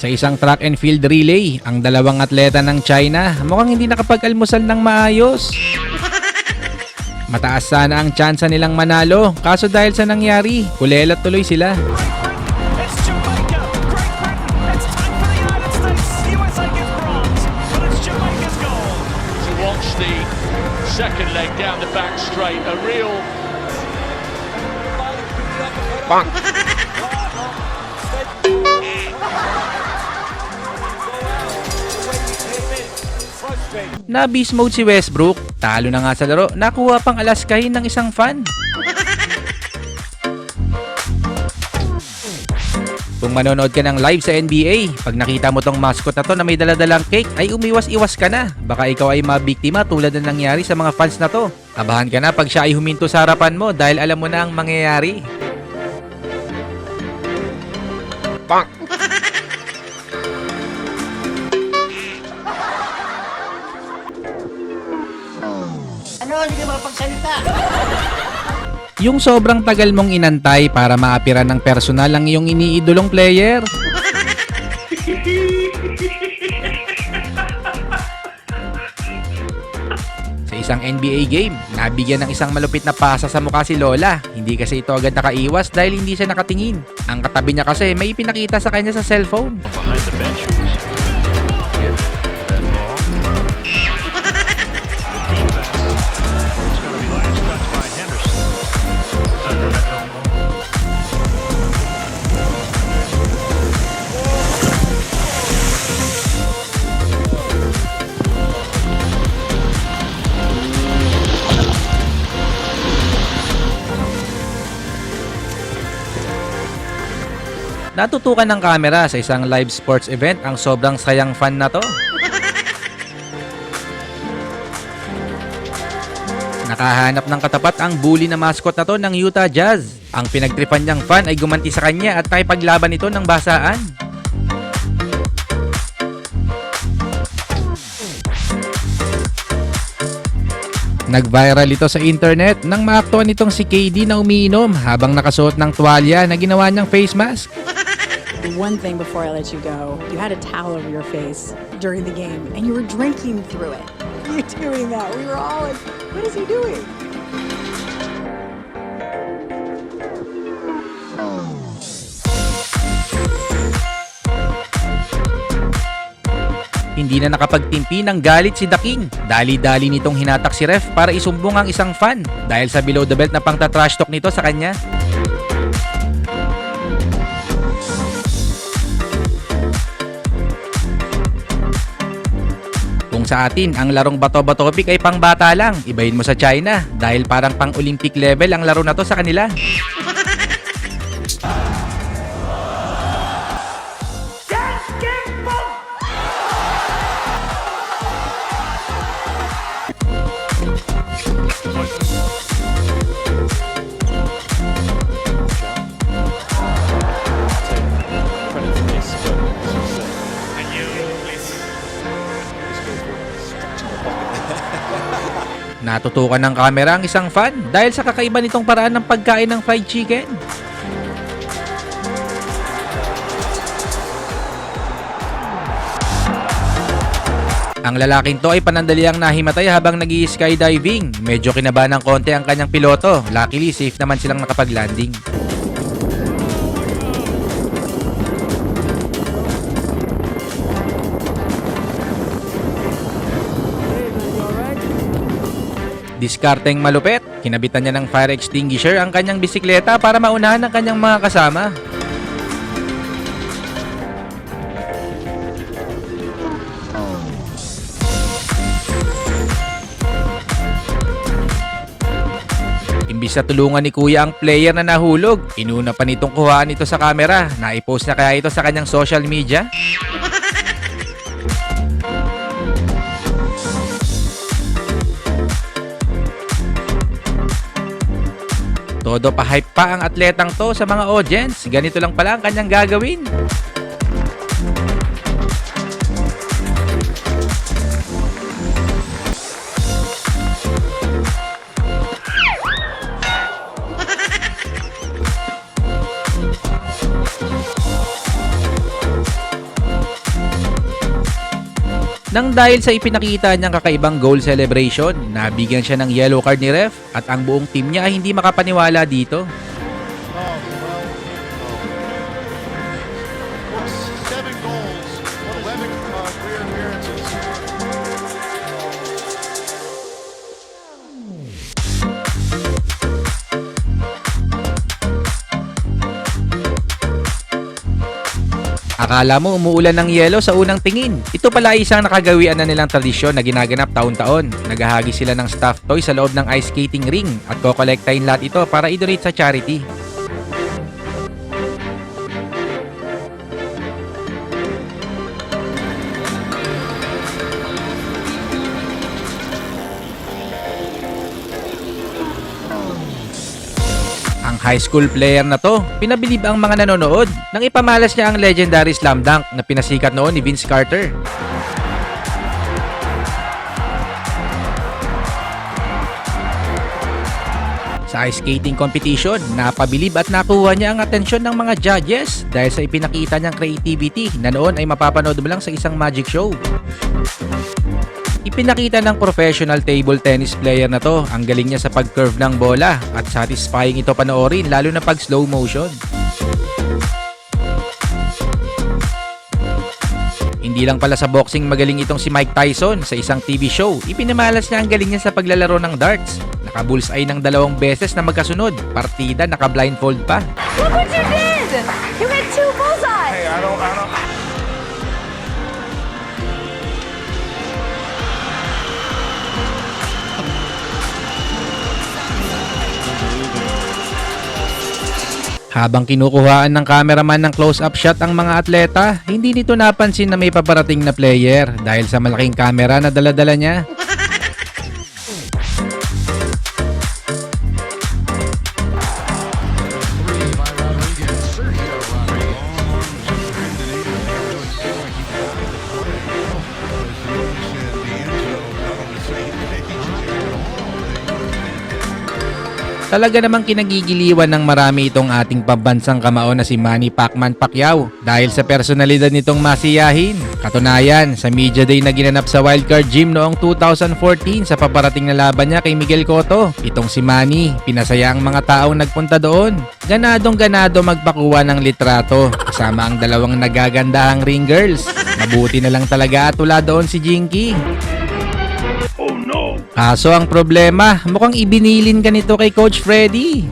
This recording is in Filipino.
Sa isang track and field relay, ang dalawang atleta ng China mukhang hindi nakapag-almusal ng maayos. Mataas sana ang tsansa nilang manalo, kaso dahil sa nangyari, kulelat tuloy sila. Second leg down the back straight. A real Na beast mode si Westbrook, talo na nga sa laro, nakuha pang alaskahin ng isang fan. Kung manonood ka ng live sa NBA, pag nakita mo tong mascot na to na may daladalang cake, ay umiwas-iwas ka na. Baka ikaw ay mabiktima tulad ng nangyari sa mga fans na to. Abahan ka na pag siya ay huminto sa harapan mo dahil alam mo na ang mangyayari. Ano, makapagsalita. Yung sobrang tagal mong inantay para maapiran ng personal ang iyong iniidolong player. Sa isang NBA game, nabigyan ng isang malupit na pasa sa mukha si Lola. Hindi kasi ito agad nakaiwas dahil hindi siya nakatingin. Ang katabi niya kasi may ipinakita sa kanya sa cellphone. behind the bench. Natutukan ng kamera sa isang live sports event ang sobrang sayang fan na to. Nakahanap ng katapat ang bully na mascot na to ng Utah Jazz. Ang pinagtripan niyang fan ay gumanti sa kanya at nakipaglaban ito ng basaan. Nag-viral ito sa internet nang maaktuan nitong si KD na umiinom habang nakasuot ng tuwalya na ginawa niyang face mask. One thing before I let you go, you had a towel over your face during the game and you were drinking through it. You're doing that. We were all like, what is he doing? Hindi na nakapagtimpi ng galit si The King. Dali-dali nitong hinatak si ref para isumbong ang isang fan dahil sa below the belt na pangta-trash talk nito sa kanya. Kung sa atin, ang larong bato-bato pick ay pang bata lang. Ibahin mo sa China dahil parang pang Olympic level ang laro na to sa kanila. Natutukan ng kamera ang isang fan dahil sa kakaiba nitong paraan ng pagkain ng fried chicken. Ang lalaking to ay panandaliang nahimatay habang nag skydiving Medyo kinabahan ng konti ang kanyang piloto. Luckily, safe naman silang nakapag-landing. Diskarteng malupet, kinabitan niya ng fire extinguisher ang kanyang bisikleta para maunahan ang kanyang mga kasama. Imbis na tulungan ni kuya ang player na nahulog, inuna pa nitong kuhaan ito sa camera. Naipost na kaya ito sa kanyang social media? Todo pa-hype pa ang atletang to sa mga audience. Ganito lang pala ang kanyang gagawin. Nang dahil sa ipinakita niyang kakaibang goal celebration, nabigyan siya ng yellow card ni ref at ang buong team niya ay hindi makapaniwala dito. Akala mo umuulan ng yelo sa unang tingin. Ito pala ay isang nakagawian na nilang tradisyon na ginaganap taon-taon. Naghahagi sila ng stuffed toy sa loob ng ice skating ring at kokolektahin lahat ito para i-donate sa charity. High school player na to, pinabilib ang mga nanonood nang ipamalas niya ang legendary slam dunk na pinasikat noon ni Vince Carter. Sa ice skating competition, napabilib at nakuha niya ang atensyon ng mga judges dahil sa ipinakita niyang creativity na noon ay mapapanood mo lang sa isang magic show. Ipinakita ng professional table tennis player na to ang galing niya sa pag-curve ng bola at satisfying ito panoorin lalo na pag slow motion. Hindi lang pala sa boxing magaling itong si Mike Tyson sa isang TV show. Ipinamalas niya ang galing niya sa paglalaro ng darts. Nakabullseye ng dalawang beses na magkasunod. Partida naka-blindfold pa. Look what you did! You had two bullseyes! Hey, I don't, I don't. Habang kinukuhaan ng cameraman ng close-up shot ang mga atleta, hindi nito napansin na may paparating na player dahil sa malaking camera na daladala niya. Talaga namang kinagigiliwan ng marami itong ating pambansang kamao na si Manny Pacman Pacquiao dahil sa personalidad nitong masiyahin. Katunayan, sa media day na ginanap sa Wildcard Gym noong 2014 sa paparating na laban niya kay Miguel Cotto, itong si Manny, pinasaya ang mga taong nagpunta doon. Ganadong ganado magpakuha ng litrato kasama ang dalawang nagagandahang ring girls. Mabuti na lang talaga at wala doon si Jinky. Kaso ang problema, mukhang ibinilin ka nito kay Coach Freddy.